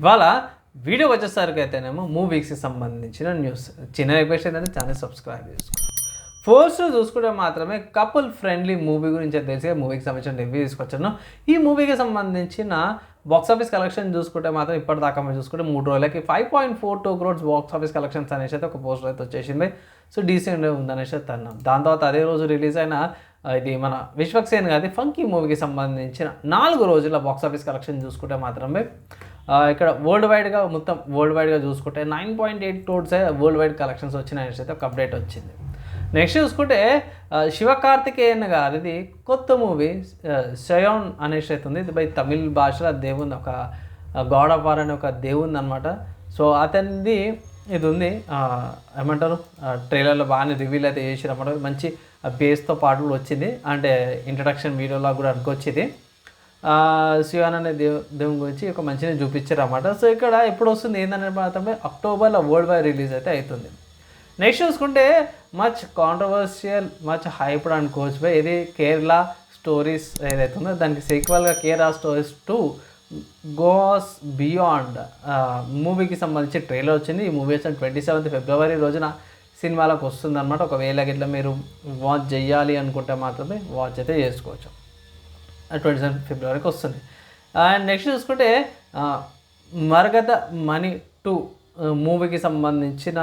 ఇవాళ వీడియో వచ్చేసరికి అయితేనేమో మూవీస్కి సంబంధించిన న్యూస్. చిన్న రిక్వెస్ట్ ఏంటంటే ఛానల్ సబ్స్క్రైబ్ చేసుకోండి. ఫోర్స్ చూసుకుంటే మాత్రమే కపుల్ ఫ్రెండ్లీ మూవీ గురించి తెలిసి మూవీకి సంబంధించిన రివ్యూ తీసుకొచ్చాను. ఈ మూవీకి సంబంధించిన బాక్స్ ఆఫీస్ కలెక్షన్ చూసుకుంటే మాత్రం ఇప్పటిదాకా మేము చూసుకుంటే మూడు రోజులకి five point four two crores box office collections అనేసి అయితే ఒక పోస్టర్ అయితే వచ్చేసింది. సో డీసెంట్ ఉందనేసి అన్నాం. దాని తర్వాత అదే రోజు రిలీజ్ అయిన ఇది మన విశ్వక్సేన్ గారి ఫంకీ మూవీకి సంబంధించిన నాలుగు రోజుల బాక్స్ ఆఫీస్ కలెక్షన్ చూసుకుంటే మాత్రమే ఇక్కడ వరల్డ్ వైడ్గా మొత్తం వరల్డ్ వైడ్గా చూసుకుంటే nine point eight crores world wide collections వచ్చినాయనేసి అయితే ఒక అప్డేట్ వచ్చింది. నెక్స్ట్ చూసుకుంటే ఆ, శివకార్తికేయన్ గారిది కొత్త మూవీ సయోన్ అనేసి అయితే ఉంది. ఇది బై తమిళ్ భాషలో దేవుంది ఒక గాడ్ ఆఫ్ వార్ అనే ఒక దేవుంది అనమాట సో అతనిది ఇది ఉంది. ఏమంటారు? ట్రైలర్లో బాగానే రివీల్ అయితే చేసిరమాట మంచి బేస్తో పాటు కూడా వచ్చింది. అంటే ఇంట్రడక్షన్ వీడియోలో కూడా అనుకొచ్చింది. శివాన్ అనే దేవుని గురించి ఒక మంచిని చూపించారు అన్నమాట సో ఇక్కడ ఎప్పుడు వస్తుంది ఏంటనే మాత్రమే అక్టోబర్లో వరల్డ్ వైడ్ రిలీజ్ అయితే అవుతుంది నెక్స్ట్ చూసుకుంటే మచ్ కాంట్రవర్షియల్ మచ్ హైప్డ్ అనుకోవచ్చు బై ఇది కేరళ స్టోరీస్ ఏదైతే ఉందో దానికి సీక్వల్గా Kerala stories two goes beyond మూవీకి సంబంధించి ట్రైలర్ వచ్చింది. ఈ మూవీ వచ్చిన ట్వంటీ సెవెంత్ ఫిబ్రవరి రోజున సినిమాలకు వస్తుంది అనమాట ఒకవేళ గిట్లా మీరు వాచ్ చేయాలి అనుకుంటే మాత్రమే వాచ్ అయితే చేసుకోవచ్చు. ట్వంటీ సెవెన్ ఫిబ్రవరికి వస్తుంది. అండ్ నెక్స్ట్ చూసుకుంటే మరగత మనీ టూ మూవీకి సంబంధించిన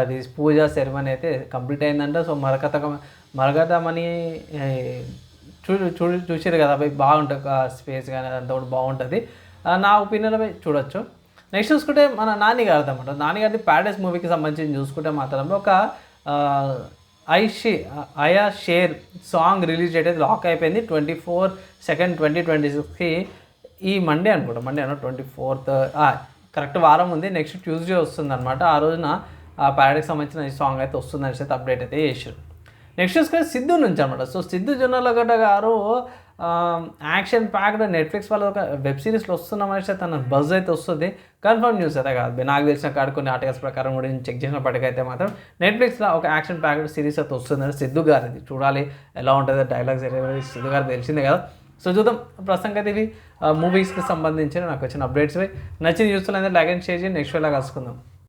అది పూజా సెరమనీ అయితే కంప్లీట్ అయిందంట. సో మరకత మరగత మనీ చూ చూ చూసారు కదా అవి బాగుంటుంది స్పేస్ కానీ అదంతా కూడా బాగుంటుంది. నా ఒపీనియన్ అవి చూడొచ్చు. నెక్స్ట్ చూసుకుంటే మన నాన్నగారిది అనమాట నాన్నగారిది ప్యాడెస్ మూవీకి సంబంధించి చూసుకుంటే మాత్రం ఒక ఐ షే అయా షేర్ సాంగ్ రిలీజ్ డేట్ అయితే లాక్ అయిపోయింది. Twenty four second twenty twenty సిక్స్కి ఈ మండే అనుకుంటా. మండే అన్న ట్వంటీ ఫోర్త్ కరెక్ట్ వారం ఉంది. నెక్స్ట్ ట్యూస్డే వస్తుంది అనమాట ఆ రోజున ఆ సంబంధించిన ఈ సాంగ్ అయితే వస్తుందని చెప్పి అయితే అప్డేట్ అయితే చేసారు నెక్స్ట్ చూసుకొని సిద్ధు నుంచి అనమాట. సో సిద్ధు జొన్నలగడ్డ గారు యాక్షన్ ప్యాక్డ్ నెట్ఫ్లిక్స్ వాళ్ళ ఒక వెబ్ సిరీస్లో వస్తున్నామనేసి తన బజ్ అయితే వస్తుంది. కన్ఫర్మ్ న్యూస్ అయితే కాదు నాకు తెలిసిన కాడ కొన్ని ఆర్టికల్స్ ప్రకారం కూడా నేను చెక్ చేసినప్పటికైతే మాత్రం నెట్ఫ్లిక్స్లో ఒక యాక్షన్ ప్యాక్డ్ సిరీస్ అయితే వస్తుందని సిద్ధు గారిది. చూడాలి ఎలా ఉంటుంది డైలాగ్స్ సిద్ధు గారు తెలిసిందే కదా. సో చూద్దాం ప్రస్తుతం అయితే ఇవి మూవీస్కి సంబంధించిన నాకు వచ్చిన అప్డేట్స్ నచ్చిన చూస్తున్నా లైక్ అండ్ షేర్ చేయండి. నెక్స్ట్ వేలా కలుసుకుందాం.